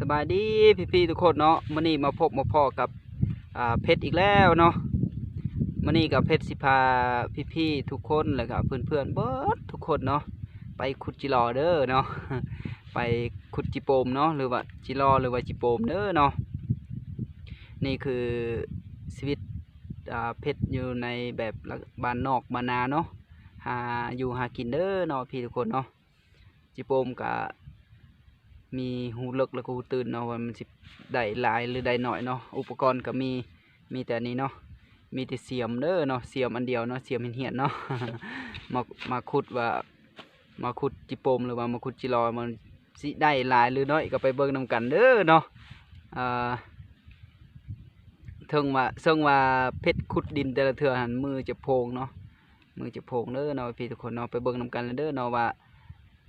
สบายดีพี่ๆทุกคนเนาะมื้อนี้มาพบมาพ่อกับเพชรอีกแล้วเนาะมื้อนี้กับเพชรสิพาพี่ๆทุกคนแล้วก็เพื่อนๆเบิดทุกคนเนาะไปขุดจิรอเด้อเนาะไปขุดจิโปมเนาะหรือว่าจิรอหรือว่าจิโปมเด้อเนาะนี่คือชีวิตเพชรอยู่ในแบบบ้านนอกบ้านนาเนาะหาอยู่หากินเด้อเนาะพี่ทุกคนเนาะจิโปมกับ มีหูเลิกแล้วก็หูตื่นเนาะว่ามันสิได้หลายหรือได้น้อยเนาะอุปกรณ์ก็มีมีแต่นี้เนาะมีแต่เสียมเด้อเนาะเสียมอันเดียวเนาะเสียมเหียนเนาะมามาขุดว่ามาขุดจิโปมหรือว่ามาขุดจิรอมันสิได้หลายหรือน้อยก็ไปเบิ่งนำกันเด้อเนาะอ่าเทิงว่าเซิงว่าเพชรขุดดินแต่ละเทื่อหันมือจะโพงเนาะมือจะโพงเด้อเนาะพี่ทุกคนเนาะไปเบิ่งนำกันเลยเด้อเนาะว่า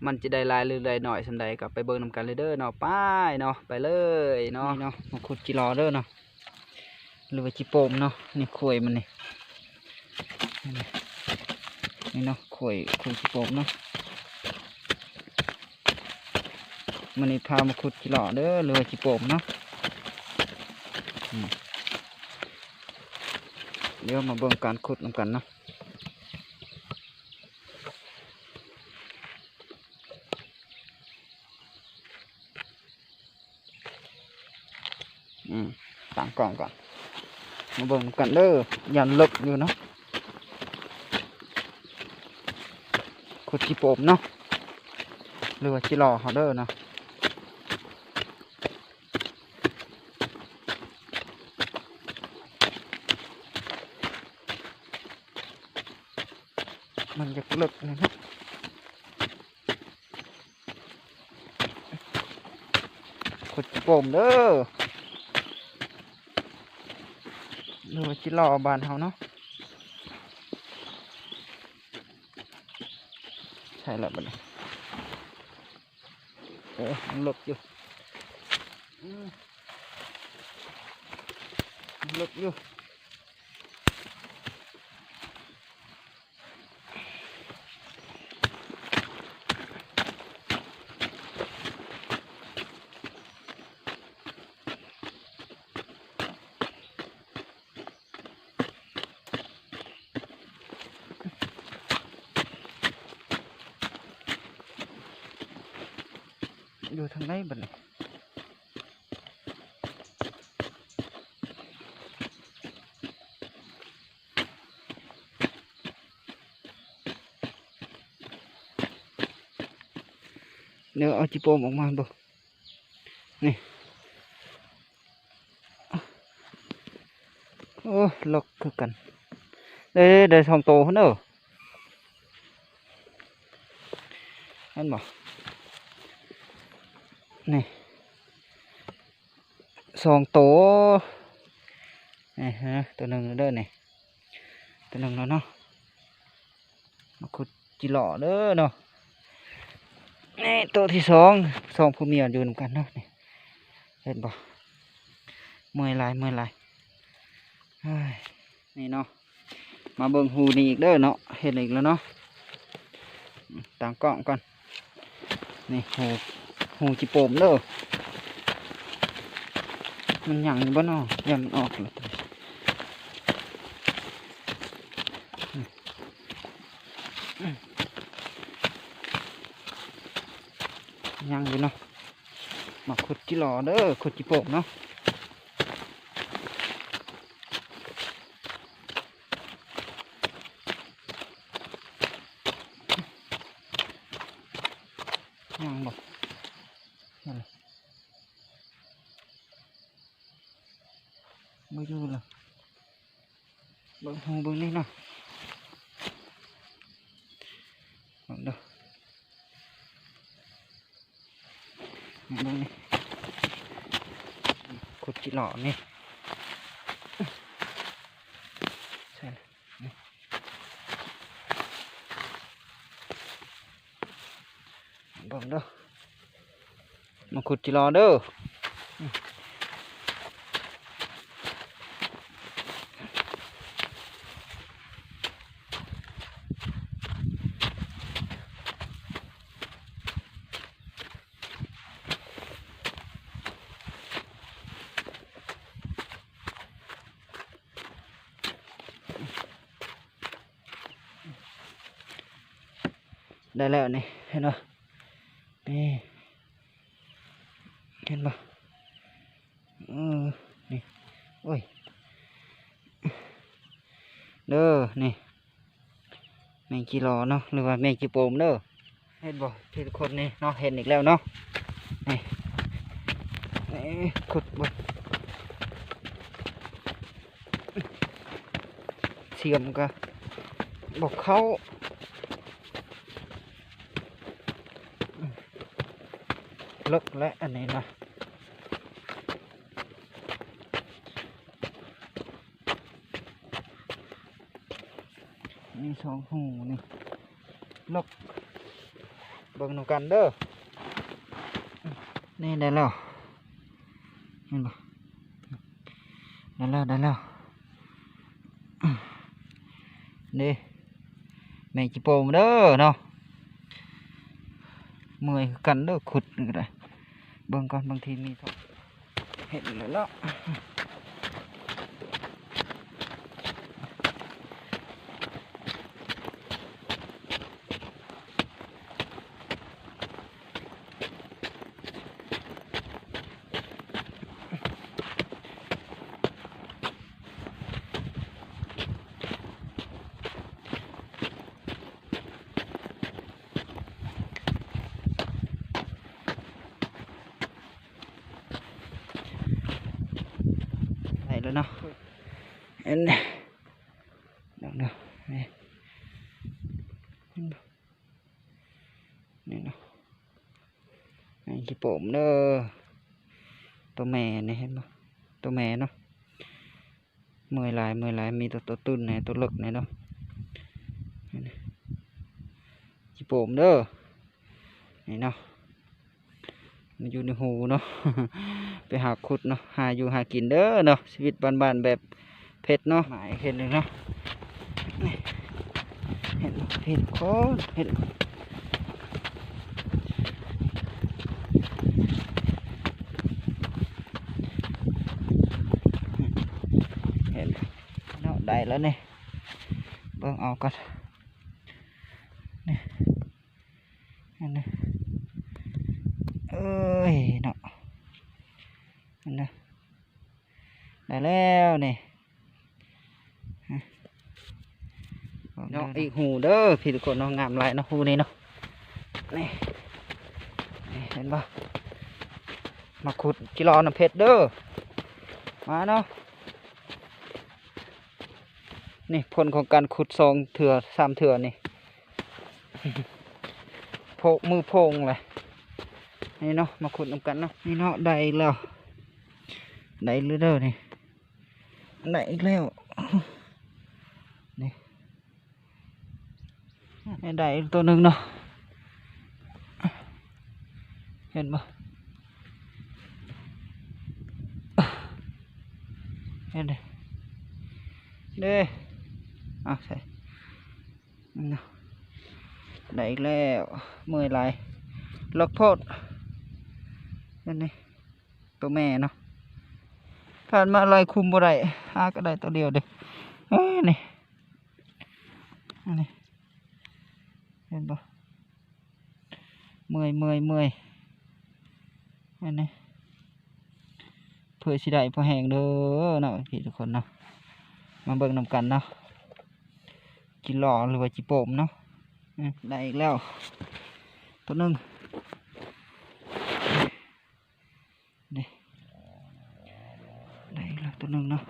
มันจะได้ลายหรือได้หน่อยสำใดกับไปเบิ่งนำกันเลยเด้อเนาะไป้ายเนาะไปเลยเนาะเนาะมาขุดจิรอเด้อเนาะหรือว่าจิโปมเนาะนี่ข่วยมันนี่นี่นี่เนาะข่วยข่วยจิโปมเนาะมันนี่พามาขุดจิรอเด้อหรือว่าจิโปมเนาะเดี๋ยวมาเบิ่งการขุดนำกันเนาะ อืมตั้งกล่องก่อนมาเบิ่งกันเด้อยันลึกอยู่เนาะขุดจีโปมเนาะหรือว่าจีรอเขาเด้อเนาะมันจะลึกเลยเนาะขุดจีโปมเด้อ หรือว่าจิรอบานเฮาเนาะใช่แล้วบัดนี้เออมันหลบอยู่หลบอยู่ อยู่ทางไหนบัดนี้เดี๋ยวเอาจิโปมออกมาบ่นี่โอ้ลกคือกันเด้เดี๋ยวสองโตพุ่นเด้อนั่นบ่ นี่สองตัวนี่ฮะตัวหนึ่งเด้อนี่ตัวหนึ่งแล้วเนาะมาขุดจิหล่อเด้อเนาะนี่ตัวที่สองสองผู้เมียอยู่นกันเนาะนี่เห็นบ่เมื่อยลายเมื่อยลายเฮ้ยนี่เนาะมาเบิ่งหูนี่อีกเด้อเนาะเห็นอีกแล้วเนาะต่างกล้องก่อนนี่หู หูจีโปมเด้อมันหยังอยู่บ่เนาะยันออกเลยยังอยู่เนาะมาขุดจีหลอเด้อขุดจีโปมเนาะ ยังบ่ นั่นแหละไม่อยู่ละเบิ่งหูเบิ่ มาขุดจีรอเด้อได้แล้วนี่เห็นไหม แมงจีรอเนาะหรือว่าแมงจีโปมเด้อเห็นบ่ที่ทุกคนนี่เนาะเห็นอีกแล้วเนาะนี่นี่ขุดบ่เสียมก็บอกเขาเลิกและอันนี้นะ นี่สองหูนี่เลิกเบิ่งหนูกันเด้อนี่ได้แล้วเห็นปะได้แล้วได้แล้วนี่แมงจีโปมเด้อเนาะเมื่อยกันเด้อขุดนี่ก็ได้เบิ่งก่อนบางทีมีสองเห็นแล้วเนาะได้แล้วเนาะเห็ นเดี๋ยวเดี๋ยวนี่เห็นบ่นี่เนาะแมงจีโปมเด้อตัวแม่นี่เห็นบ่ตัวแม่เนาะเมื่อยหลายเมื่อยหลายมีตัวตัวตุ่นไหนตัวเล็กไหนเนาะนี่นะจีโปมเด้อนี่เนาะมันอยู่ในหูเนาะ ไปหาขุดเนาะ หาอยู่หากินเด้อเนาะ ชีวิตบ้านๆแบบ เพชรเนาะหมายเห็นเลยเนาะนี่เห็นบ่เห็นโคนเห็นเห็นเนาะได้แล้วนี่เบิ่งเอากันนี่เห็นไหมเอ้ยเนาะนั่นนะได้แล้วนี่ฮะเนาะ อีกหูเด้อพี่ทุกคนเนาะงามหลายเนาะหูนี้เนาะนี่นี่เห็นปะมาขุดกิโลน้ำเพชรเด้อมาเนาะนี่ผลของการขุดสองเถื่อสามเถื่อนี่โพมือโพงเลยนี่เนาะมาขุดนำกันเนาะนี่เนาะได้แล้วได้หรือเด้อนี่ได้อีกแล้ว นี่นี่ ได้ตัวหนึ่งเนาะเห็นปะเห็นเด้เด้อะใส่นะได้อีกแล้วเมื่อยไหลายลกโพดนี่นี่ตัวแม่เนาะผ่านมาลายคุมบ่ได้หาก็ได้ตัวเดียวเด้เอ้ยนี่อันนี้ เห็นปะเมื่อยเมื่อยเมื่อยอันนี้เพื่อสิได้พอแห้งเด้อเนาะพี่ทุกคนเนาะมาเบิ่งนำกันเนาะจิหล่อหรือว่าจิโปมเนาะได้อีกแล้ว ตัวหนึงนี่ได้อีกแล้วตัวหนึ่งเนาะ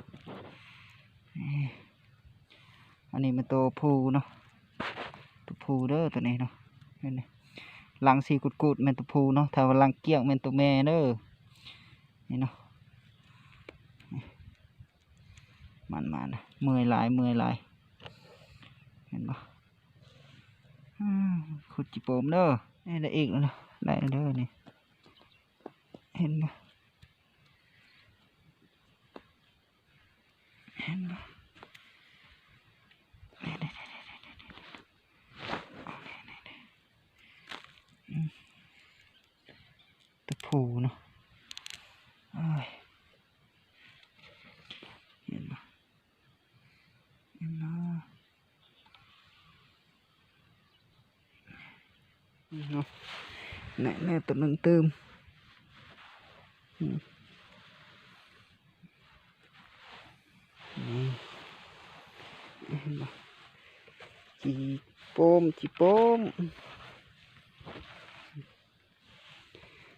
อันนี้มันตัวผู้เนาะ ตัวผู้เด้อตัวนี้เนาะเห็นไหมหลังสีกุดกุดๆแมันตัวผู้เนาะถ้าว่าหลังเกี้ยงแมันตัวแม่เด้อนี่เนาะมันมานะเมื่อยหลายเมื่อยหลายเห็นปะขุดจิโปมเด้อได้อีกแล้วนะได้แล้วเด้อนี่เห็นปะเห็นปะ ตะพูเนาะเอ้ยเห็นปะเห็นปะ เนาะแน่แน่ตัวหนึ่งเติมอืมนี่เห็นบ่จีโปมจีโปม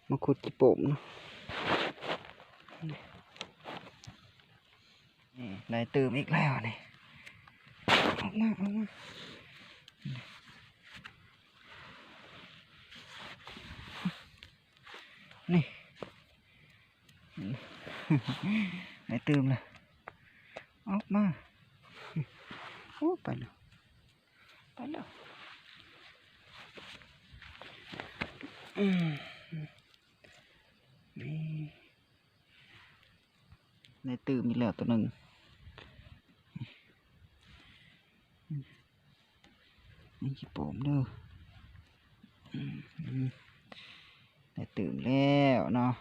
มาขุดจีโปมเนาะนี่ได้เติมอีกแล้วนี่ออกมาออกมานี่ไหนเติมเลยออกมาโอ้ไปแล้วไปแล้วอืมนี่ ในตื่มอีกแล้วตัวหนึ่งนี่ขี้โปมเด้ออืมอืมได้ตื่มแล้วเนาะ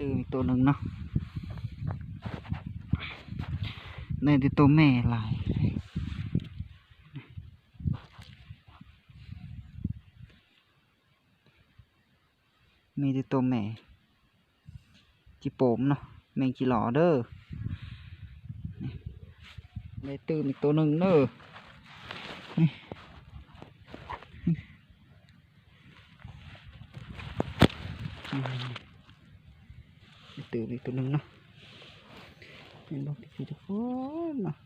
ตื่นอีกตัวหนึ่งเนาะในที่ตัวแม่ลาย มีแต่ตัวแม่จีโปมเนาะแมงจีหลอเด้อนี่ได้ตื่นอีกตัวหนึ่งเด้อนี่อืมไปตื่นอีกตัวหนึ่งเนาะเป็นบอกที่ทุกคนเนาะ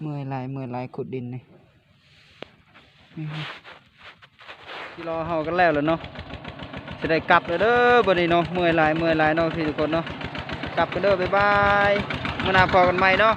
เมื่อยลายเมื่อยลายขุดดินนี่ที่รอเฮากันแล้วแล้วเนาะ จะได้กลับเด้อบัดนี้เนาะเมื่อยหลายเมื่อยหลายเนาะพี่ทุกคนเนาะกลับกันเด้อบ๊ายบายมื่อนาพอกันใหม่เนาะ